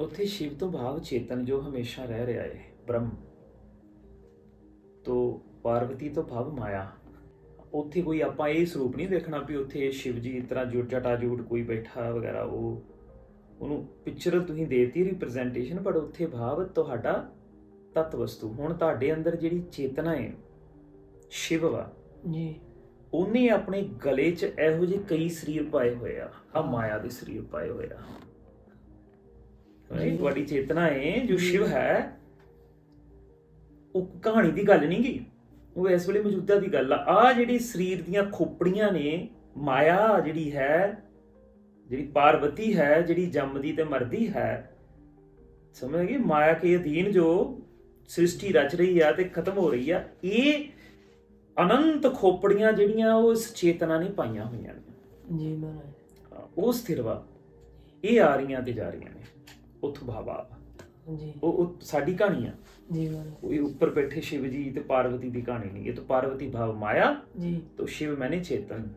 ਉੱਥੇ ਸ਼ਿਵ ਤੋਂ ਭਾਵ ਚੇਤਨ ਜੋ ਹਮੇਸ਼ਾ ਰਹਿ ਰਿਹਾ ਹੈ ਬ੍ਰਹਮ। ਤੋਂ ਪਾਰਵਤੀ ਤੋਂ ਭਾਵ ਮਾਇਆ। ਉੱਥੇ ਕੋਈ ਆਪਾਂ ਇਹ ਸਰੂਪ ਨਹੀਂ ਦੇਖਣਾ ਵੀ ਉੱਥੇ ਸ਼ਿਵ ਜੀ ਇਸ ਤਰ੍ਹਾਂ ਜੁਟ ਜਟਾ ਜੂਟ ਕੋਈ ਬੈਠਾ ਵਗੈਰਾ ਉਹ। ਉਹਨੂੰ ਪਿਕਚਰ ਤੁਸੀਂ ਦੇਤੀ ਰਿਪਰੈਜ਼ੈਂਟੇਸ਼ਨ ਪਰ ਉੱਥੇ ਭਾਵ ਤੁਹਾਡਾ ਤਤ ਵਸਤੂ ਹੁਣ ਤੁਹਾਡੇ ਅੰਦਰ ਜਿਹੜੀ ਚੇਤਨਾ ਹੈ ਸ਼ਿਵ ਵਾ ਜੀ। ਉਹਨੇ ਆਪਣੇ ਗਲੇ 'ਚ ਇਹੋ ਜਿਹੇ ਕਈ ਸਰੀਰ ਪਾਏ ਹੋਏ ਆ। ਆ ਮਾਇਆ ਦੇ ਸਰੀਰ ਪਾਏ ਹੋਏ ਆ। Right? ਤੁਹਾਡੀ ਚੇਤਨਾ ਹੈ ਜੋ ਸ਼ਿਵ ਹੈ ਉਹ ਕਹਾਣੀ ਦੀ ਗੱਲ ਨਹੀਂ ਗੀ। ਉਹ ਇਸ ਵੇਲੇ ਮੌਜੂਦਾ ਦੀ ਗੱਲ ਆ। ਆ ਜਿਹੜੀ ਸਰੀਰ ਦੀਆਂ ਖੋਪੜੀਆਂ ਨੇ ਮਾਇਆ ਜਿਹੜੀ ਹੈ ਜਿਹੜੀ ਪਾਰਵਤੀ ਹੈ ਜਿਹੜੀ ਜੰਮਦੀ ਤੇ ਮਰਦੀ ਹੈ ਸਮਝ ਗਏ? ਮਾਇਆ ਕੇ ਅਧੀਨ ਜੋ ਸ੍ਰਿਸ਼ਟੀ ਰਚ ਰਹੀ ਆ ਤੇ ਖਤਮ ਹੋ ਰਹੀ ਆ ਇਹ ਅਨੰਤ ਖੋਪੜੀਆਂ ਜਿਹੜੀਆਂ ਉਹ ਇਸ ਚੇਤਨਾ ਨੇ ਪਾਈਆਂ ਹੋਈਆਂ ਨੇ। ਜੀ ਮਹਾਰਾਜ। ਉਹ ਸਥਿਰ ਵਾ। ਇਹ ਆ ਰਹੀਆਂ ਤੇ ਜਾ ਰਹੀਆਂ ਨੇ। ਉਥ ਭਾਵਾ ਜੀ। ਉਹ ਸਾਡੀ ਕਹਾਣੀ ਆ। ਜੀ ਕੋਈ ਉੱਪਰ ਬੈਠੇ ਸ਼ਿਵ ਜੀ ਤੇ ਪਾਰਵਤੀ ਦੀ ਕਹਾਣੀ ਨਹੀਂ ਇਹ ਤਾਂ ਪਾਰਵਤੀ ਭਾਵ ਮਾਇਆ ਜੀ। ਤੋਂ ਸ਼ਿਵ ਮੈਨੇ ਚੇਤਨ।